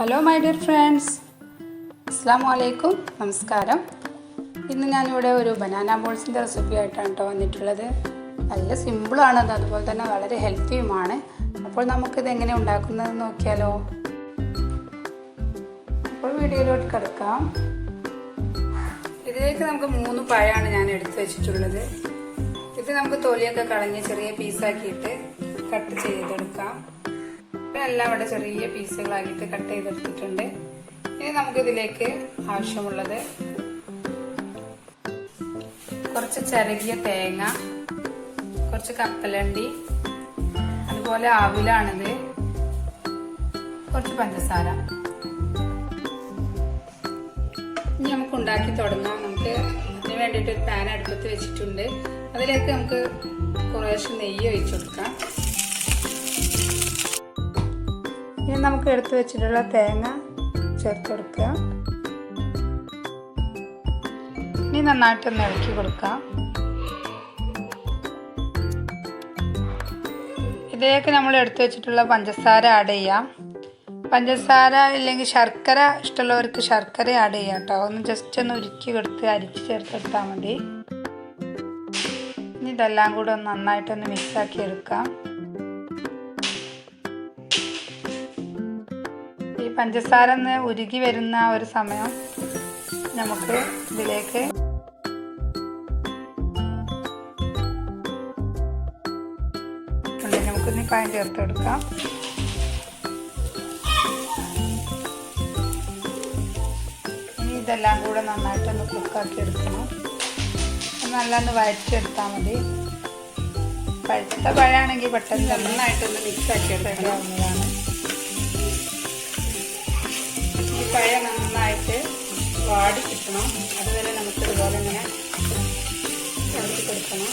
Hello my dear friends അസ്സാം വലൈക്കും നമസ്കാരം ഇന്ന് ഞാനിവിടെ ഒരു ബനാന ബോൾസിന്റെ റെസിപ്പി ആയിട്ടാണ് കേട്ടോ വന്നിട്ടുള്ളത്. നല്ല സിമ്പിളാണ് അത്. അതുപോലെ തന്നെ വളരെ ഹെൽത്തിയുമാണ് അപ്പോൾ നമുക്കിത് എങ്ങനെ ഉണ്ടാക്കുന്നത് നോക്കിയാലോ. അപ്പോൾ വീഡിയോയിലോട്ട് കിടക്കാം. ഇതിലേക്ക് നമുക്ക് മൂന്ന് പഴമാണ് ഞാൻ എടുത്തു വെച്ചിട്ടുള്ളത്. ഇത് നമുക്ക് തൊലിയൊക്കെ കളഞ്ഞ് ചെറിയ പീസാക്കിയിട്ട് കട്ട് ചെയ്തെടുക്കാം. എല്ലാം ഇവിടെ ചെറിയ പീസുകളാക്കിയിട്ട് കട്ട് ചെയ്തെടുത്തിട്ടുണ്ട്. ഇനി നമുക്കിതിലേക്ക് ആവശ്യമുള്ളത് കുറച്ച് ചിരകിയ തേങ്ങ കുറച്ച് കപ്പലണ്ടി അതുപോലെ ആവിലാണിത് കുറച്ച് പഞ്ചസാര. ഇനി നമുക്ക് ഉണ്ടാക്കി തുടങ്ങാം. നമുക്ക് അതിന് വേണ്ടിയിട്ട് ഒരു പാൻ അടുപ്പത്ത് വെച്ചിട്ടുണ്ട്. അതിലേക്ക് നമുക്ക് കുറേശ്ശെ നെയ്യ് ഒഴിച്ചു കൊടുക്കാം. നമുക്ക് എടുത്തു വെച്ചിട്ടുള്ള തേങ്ങ ചേർത്ത് കൊടുക്കുക. ഇനി നന്നായിട്ടൊന്ന് ഇളക്കി കൊടുക്കാം. ഇതിലേക്ക് നമ്മൾ എടുത്തു വെച്ചിട്ടുള്ള പഞ്ചസാര ആഡ് ചെയ്യാം. പഞ്ചസാര ഇല്ലെങ്കിൽ ശർക്കര ഇഷ്ടമുള്ളവർക്ക് ശർക്കര ആഡ് ചെയ്യാം കേട്ടോ. ഒന്ന് ജസ്റ്റ് ഒന്ന് ഉരുക്കി കൊടുത്ത് അരിച്ച് ചേർത്തെടുത്താൽ മതി. ഇനി ഇതെല്ലാം കൂടെ ഒന്ന് നന്നായിട്ടൊന്ന് മിക്സാക്കി എടുക്കാം. പഞ്ചസാര ഒന്ന് ഉരുകി വരുന്ന ഒരു സമയം നമുക്ക് ഇതിലേക്ക് നമുക്കൊന്ന് പാൻ ചേർത്ത് കൊടുക്കാം. ഇതെല്ലാം കൂടെ നന്നായിട്ടൊന്ന് കുക്കാക്കി എടുക്കണം. നല്ലൊന്ന് വഴറ്റിയെടുത്താൽ മതി. പഴുത്ത പഴമാണെങ്കിൽ പെട്ടെന്ന് നന്നായിട്ടൊന്ന് മിക്സ് ആക്കി എടുക്കാവുന്നതാണ് പഴം നന്നായിട്ട് വാടി കിട്ടണം. അതുവരെ നമുക്ക് ഇതുപോലെ ഇങ്ങനെ ഇളക്കി കൊടുക്കണം.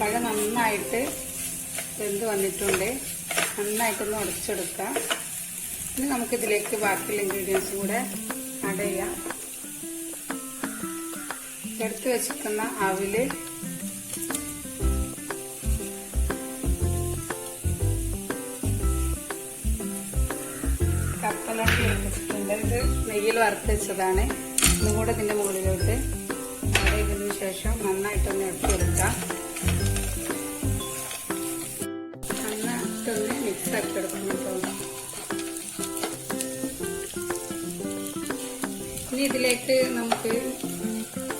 പഴ നന്നായിട്ട് വെന്ത് വന്നിട്ടുണ്ട്. നന്നായിട്ടൊന്ന് ഉടച്ചെടുക്കാം. ഇനി നമുക്കിതിലേക്ക് ബാക്കിയുള്ള ഇൻഗ്രീഡിയൻസും കൂടെ ആഡ് ചെയ്യാം. എടുത്ത് വെച്ചിരിക്കുന്ന അവിൽ കപ്പലണ്ടി എടുത്തിട്ടുണ്ട്. ഇത് നെയ്യിൽ വറുത്ത് വെച്ചതാണ് ഇതും കൂടെ ഇതിന്റെ മുകളിലോട്ട്. ആഡ് ചെയ്തതിന് ശേഷം നന്നായിട്ടൊന്ന് എടുത്തെടുക്കാം ഇതിലേക്ക് നമുക്ക്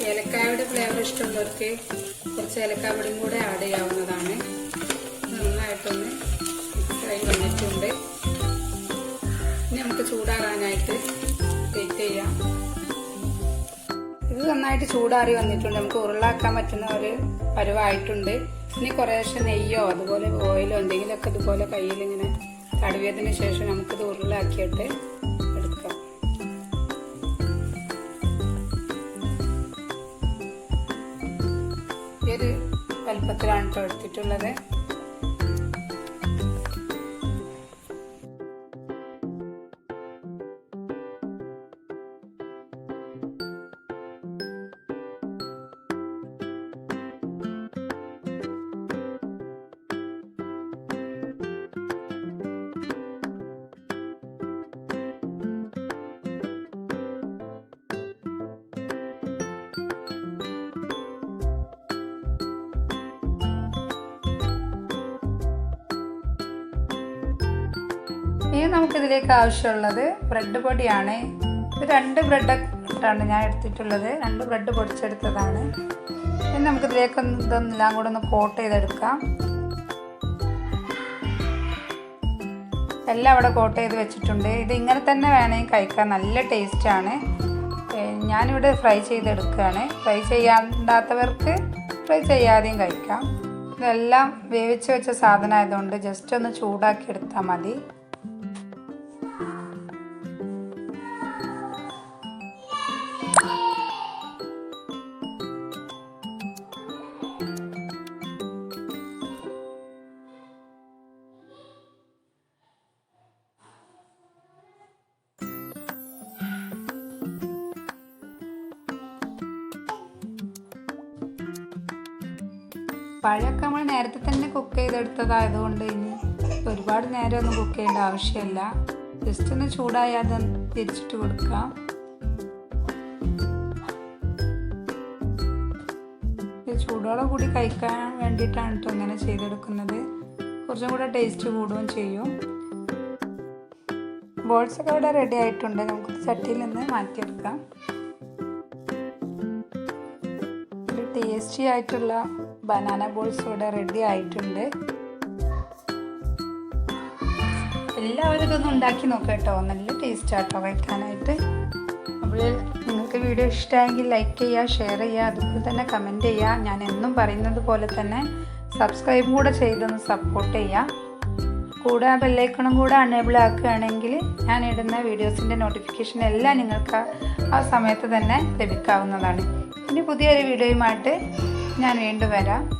ഏലക്കായുടെ ഫ്ലേവർ ഇഷ്ടമുള്ളവർക്ക് കുറച്ച് ഏലക്കാപ്പൊടിയും കൂടെ ആഡ് ചെയ്യാവുന്നതാണ്. നന്നായിട്ടൊന്ന് ഫ്രൈ വന്നിട്ടുണ്ട്. ഇനി നമുക്ക് ചൂടാറാനായിട്ട് വെയിറ്റ് ചെയ്യാം. ഇത് നന്നായിട്ട് ചൂടാറി വന്നിട്ടുണ്ട്. നമുക്ക് ഉരുളാക്കാൻ പറ്റുന്ന ഒരു പരുവായിട്ടുണ്ട്. ഇനി കുറേശ്ശെ നെയ്യോ അതുപോലെ ഓയിലോ എന്തെങ്കിലുമൊക്കെ ഇതുപോലെ കയ്യിൽ ഇങ്ങനെ തടവിയതിന് ശേഷം നമുക്കിത് ഉരുളാക്കിയിട്ട് വലുപ്പത്തിലാണ് കേട്ടോ എടുത്തിട്ടുള്ളത്. ഇനി നമുക്കിതിലേക്ക് ആവശ്യമുള്ളത് ബ്രെഡ് പൊടിയാണ്. ഇത് രണ്ട് ബ്രെഡ് ഇട്ടാണ് ഞാൻ എടുത്തിട്ടുള്ളത്. രണ്ട് ബ്രെഡ് പൊടിച്ചെടുത്തതാണ്. ഇനി നമുക്കിതിലേക്ക് ഇതൊന്നെല്ലാം കൂടെ ഒന്ന് കോട്ട് ചെയ്തെടുക്കാം. എല്ലാം അവിടെ കോട്ട് ചെയ്ത് വെച്ചിട്ടുണ്ട്. ഇത് ഇങ്ങനെ തന്നെ വേണമെങ്കിൽ കഴിക്കാൻ നല്ല ടേസ്റ്റാണ് ഞാനിവിടെ ഫ്രൈ ചെയ്തെടുക്കുകയാണ്. ഫ്രൈ ചെയ്യാണ്ടാത്തവർക്ക് ഫ്രൈ ചെയ്യാതെയും കഴിക്കാം. ഇതെല്ലാം വേവിച്ച് വെച്ച സാധനമായതുകൊണ്ട് ജസ്റ്റ് ഒന്ന് ചൂടാക്കി എടുത്താൽ മതി. പഴമൊക്കെ നമ്മൾ നേരത്തെ തന്നെ കുക്ക് ചെയ്തെടുത്തതായതുകൊണ്ട് ഇനി ഒരുപാട് നേരമൊന്നും കുക്ക് ചെയ്യേണ്ട ആവശ്യമില്ല. ജസ്റ്റ് ഒന്ന് ചൂടായാൽ അത് തിരിച്ചിട്ട് കൊടുക്കാം. ചൂടോടെ കൂടി കഴിക്കാൻ വേണ്ടിയിട്ടാണ് കേട്ടോ ഇങ്ങനെ ചെയ്തെടുക്കുന്നത്. കുറച്ചും കൂടെ ടേസ്റ്റ് കൂടുകയും ചെയ്യും. ബോൾസ് ഒക്കെ ഇവിടെ റെഡി ആയിട്ടുണ്ട്. നമുക്ക് ചട്ടിയിൽ നിന്ന് മാറ്റിയെടുക്കാം. ടേസ്റ്റി ആയിട്ടുള്ള ബനാന ബോൾസ് ഇവിടെ റെഡി ആയിട്ടുണ്ട്. എല്ലാവരും ഇതൊന്നും ഉണ്ടാക്കി നോക്കാം കേട്ടോ. നല്ല ടേസ്റ്റ് ആട്ടോ കഴിക്കാനായിട്ട് അപ്പോൾ നിങ്ങൾക്ക് വീഡിയോ ഇഷ്ടമായെങ്കിൽ ലൈക്ക് ചെയ്യുക ഷെയർ ചെയ്യുക അതുപോലെ തന്നെ കമന്റ് ചെയ്യുക. ഞാൻ എന്നും പറയുന്നത് പോലെ തന്നെ സബ്സ്ക്രൈബും കൂടെ ചെയ്തൊന്ന് സപ്പോർട്ട് ചെയ്യുക. കൂടെ ആ ബെല്ലൈക്കണും കൂടെ അണേബിൾ ആക്കുകയാണെങ്കിൽ ഞാൻ ഇടുന്ന വീഡിയോസിന്റെ നോട്ടിഫിക്കേഷൻ എല്ലാം നിങ്ങൾക്ക് ആ സമയത്ത് തന്നെ ലഭിക്കാവുന്നതാണ്. ഇനി പുതിയൊരു വീഡിയോയുമായിട്ട് ഞാൻ വീണ്ടും വരാം.